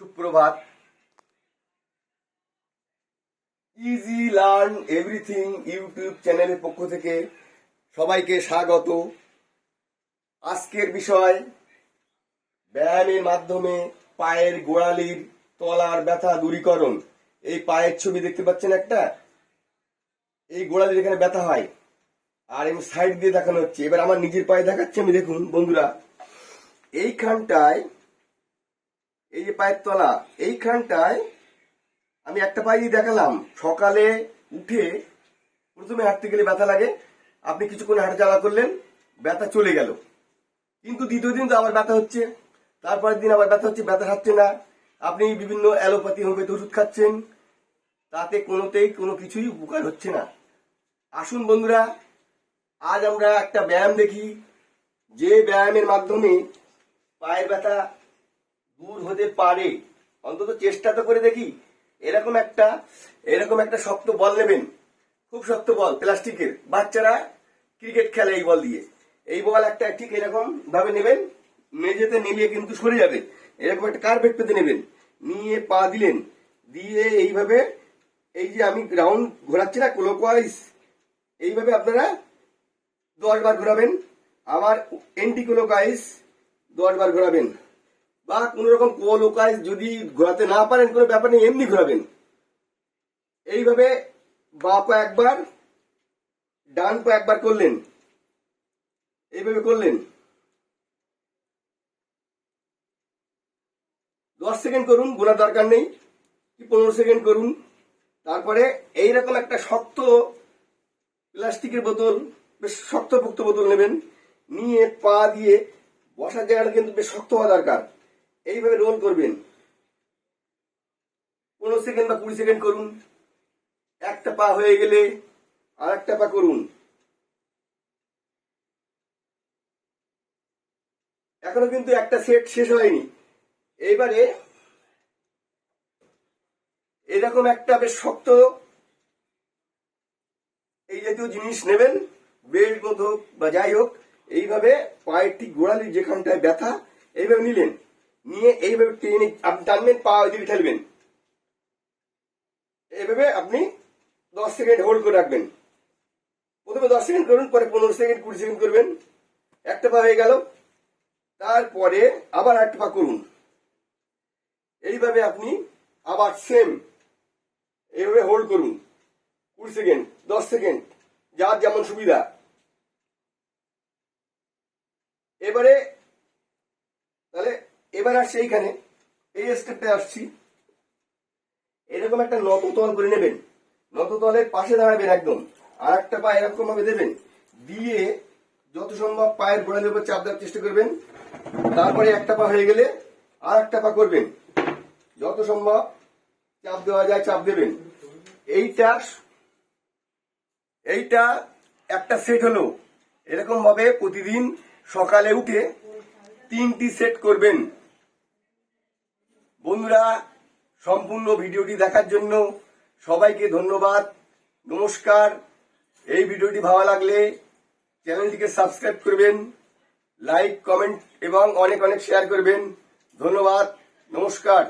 সুপ্রভাত। Easy learn everything YouTube চ্যানেলের পক্ষ থেকে সবাইকে স্বাগত। আজকের বিষয়, ব্যায়ামের মাধ্যমে পায়ের গোড়ালির তলার ব্যথা দূরীকরণ। এই পায়ের ছবি দেখতে পাচ্ছেন একটা? এই গোড়ালির এখানে ব্যথা হয়। আর আমি সাইড দিয়ে দেখানো হচ্ছে। এবার আমার নিজের পায়ে দেখাচ্ছি, আমি দেখুন, বন্ধুরা। এইখানটায় এই যে পায়ের তলা, এইখানটায় আমি একটা পায়ে দেখালাম। সকালে উঠে প্রথমে হাঁটতে গেলে ব্যথা লাগে, আপনি কিছুক্ষণ হাঁটা চালা করলেন, ব্যথা চলে গেল। কিন্তু দ্বিতীয় দিন তো আবার ব্যথা হচ্ছে। তারপরের দিন আবার ব্যথা হচ্ছে ব্যথা হচ্ছে না। আপনি বিভিন্ন অ্যালোপ্যাথি হোমিওপ্যাথি ওষুধ খাচ্ছেন, তাতে কোনোতেই কোনো কিছুই উপকার হচ্ছে না। আসুন বন্ধুরা, আজ আমরা একটা ব্যায়াম দেখি। যে ব্যায়ামের মাধ্যমে পায়ের ব্যথা দূর হতে পারে। অন্তত চেষ্টা তো করে দেখি। এরকম একটা এরকম একটা শক্ত বল নেবেন। খুব শক্ত বল, প্লাস্টিকের। বাচ্চারা ক্রিকেট খেলে এই বল দিয়ে। এই বল একটা ঠিক এরকম ভাবে নেবেন, মেঝেতে নিলিয়ে কিন্তু সরে যাবে। এরকম একটা কার্পেট পেতে নেবেন। নিয়ে পা দিলেন। দিয়ে এইভাবে, এই যে আমি রাউন্ড ঘোরাচ্ছি না ক্লোকওয়াইজ এইভাবে আপনারা দশ বার ঘোরাবেন। আবার এন্টি ক্লোকওয়াইজ দশ বার ঘোরাবেন। বা কোন রকম কোলোকাইজ যদি ঘোরাতে না পারেন, কোনো ব্যাপার নেই, এমনি ঘোরাবেন। এইভাবে বা পা একবার, ডান পা একবার করলেন। এইভাবে করলেন। দশ সেকেন্ড করুন, গোনার দরকার নেই। কি, পনেরো সেকেন্ড করুন। তারপরে এইরকম একটা শক্ত প্লাস্টিকের বোতল, বেশ শক্তপোক্ত বোতল নেবেন। নিয়ে পা দিয়ে বসার জায়গাটা কিন্তু বেশ শক্ত হওয়া দরকার। এইভাবে রোল করবেন। পনেরো সেকেন্ড বা কুড়ি সেকেন্ড করুন। একটা পা হয়ে গেলে আর একটা পা করুন। এখনও কিন্তু একটা সেট শেষ হয়নি। এইবারে এরকম একটা বেশ শক্ত এই জাতীয় জিনিস নেবেন বেল্ট হোক বা যাই হোক, এইভাবে ঠিক গোড়ালি যেখানটায় ব্যথা, এইভাবে নিলেন। নিয়ে এইভাবে টেনে আপনি টানবেন, পা ওইদিকে ঠেলবেন। এইভাবে আপনি দশ সেকেন্ড হোল্ড করে রাখবেন। প্রথমে দশ সেকেন্ড করুন, পরে পনেরো সেকেন্ড, কুড়ি সেকেন্ড করবেন। একটা পা হয়ে গেল। তারপরে আবার একটা পা করুন। এইভাবে আপনি আবার সেম এইভাবে হোল্ড করুন। কুড়ি সেকেন্ড, দশ সেকেন্ড, যার যেমন সুবিধা। এবারে এবার আসছি এইখানে। এই স্টেপটা আসছি। এরকম একটা নত তল করে নেবেন। নত তলের পাশে দাঁড়াবেন একদম। আর একটা পা এরকম ভাবে দেবেন। দিয়ে যত সম্ভব পায়ের গোড়ালির উপর চাপ দেওয়ার চেষ্টা করবেন। তারপরে একটা পা হয়ে গেলে আর একটা পা করবেন। যত সম্ভব চাপ দেওয়া যায় চাপ দেবেন। এইটা এইটা একটা সেট হলো। এরকম ভাবে প্রতিদিন সকালে উঠে তিনটি সেট করবেন। বন্ধুরা, সম্পূর্ণ ভিডিওটি দেখার জন্য সবাইকে ধন্যবাদ। নমস্কার। এই ভিডিওটি ভালো লাগলে চ্যানেলটিকে সাবস্ক্রাইব করবেন, লাইক, কমেন্ট এবং অনেক অনেক শেয়ার করবেন। ধন্যবাদ। নমস্কার।